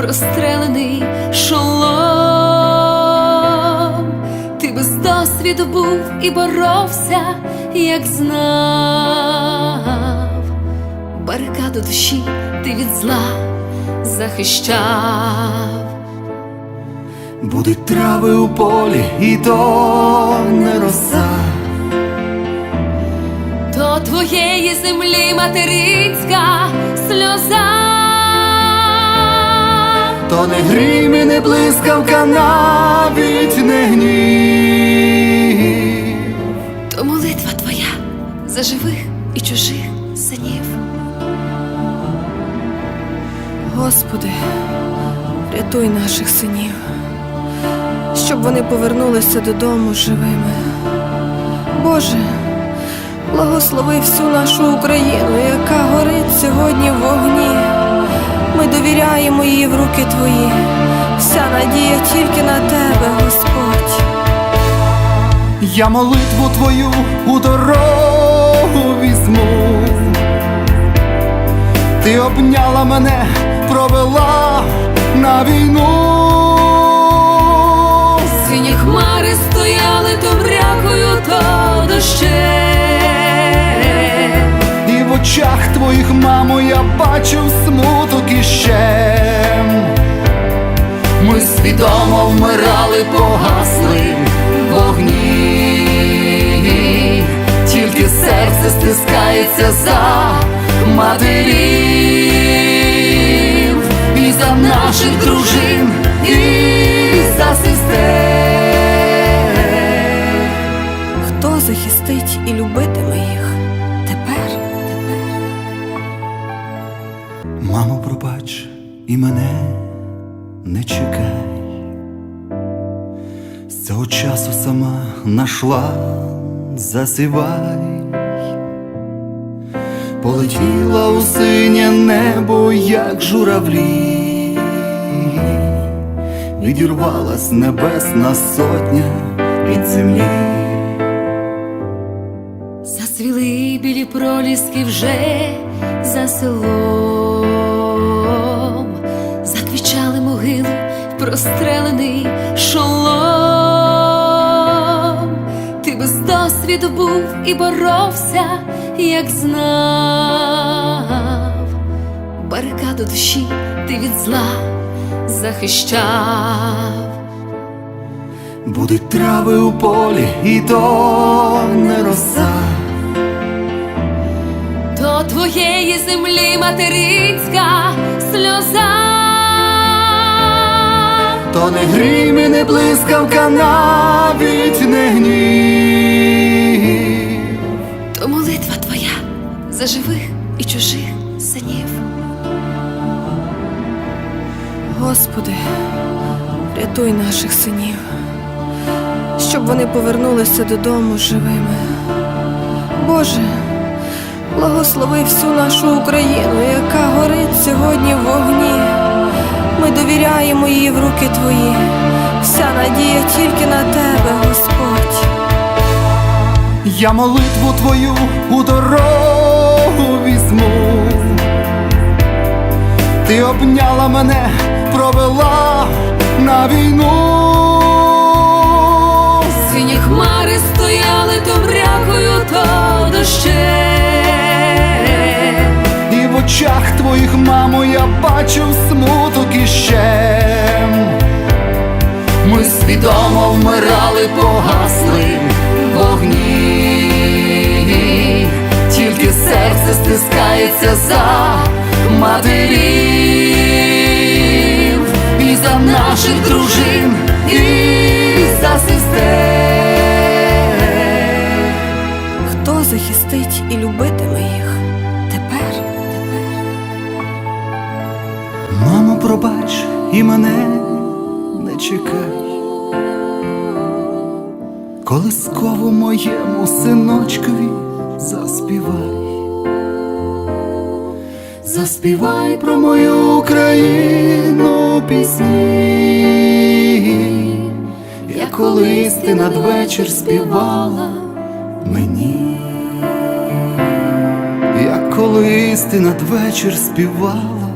прострелений шолом. Ти без досвіду був і боровся, як знав. Барикаду душі ти від зла захищав. Будуть трави у полі, і то не роса. До твоєї землі материнська сльоза. То не грім і не блискавка, навіть не гнів. То молитва твоя за живих і чужих синів. Господи, рятуй наших синів, щоб вони повернулися додому живими. Боже, благослови всю нашу Україну, яка горить сьогодні в вогні. Ми довіряємо її в руки Твої. Вся надія тільки на Тебе, Господь. Я молитву твою у дорогу візьму. Ти обняла мене, провела на війну. Сині хмари стояли то мрякою, то дощем. І в очах твоїх, мамо, я бачив смуток свідомо вмирали, погасли вогні, тільки серце стискається за матерів і за наших дружин, і за сестер. Хто захистить і любитиме їх тепер? Мамо, пробач і мене не чекай, з цього часу сама нашла, засивай, полетіла у синє небо, як журавлі, відірвалась небесна сотня від землі. Зацвіли білі проліски вже за селом, заквічали могили, прострелений досвіду був і боровся, як знав. Барикаду душі ти від зла захищав. Будуть трави у полі, і то не роса. До твоєї землі материнська сльоза. То не грім і не блискавка, навіть не гнів. За живих і чужих синів. Господи, рятуй наших синів, щоб вони повернулися додому живими. Боже, благослови всю нашу Україну, яка горить сьогодні в вогні. Ми довіряємо її в руки Твої. Вся надія тільки на Тебе, Господь. Я молитву твою у дорогу візьму. Ти обняла мене, провела на війну. Сині хмари стояли то мрякою, то дощем. І в очах твоїх, мамо, я бачив смуток і щем. Ми свідомо вмирали, погасли вогні, серце стискається за матерів і за наших дружин, і за сестер. Хто захистить і любитиме їх тепер? тепер? пробач і мене не чекай. Колискову моєму синочкові заспівай. Заспівай про мою Україну пісні, як колись ти надвечір співала мені, як колись ти надвечір співала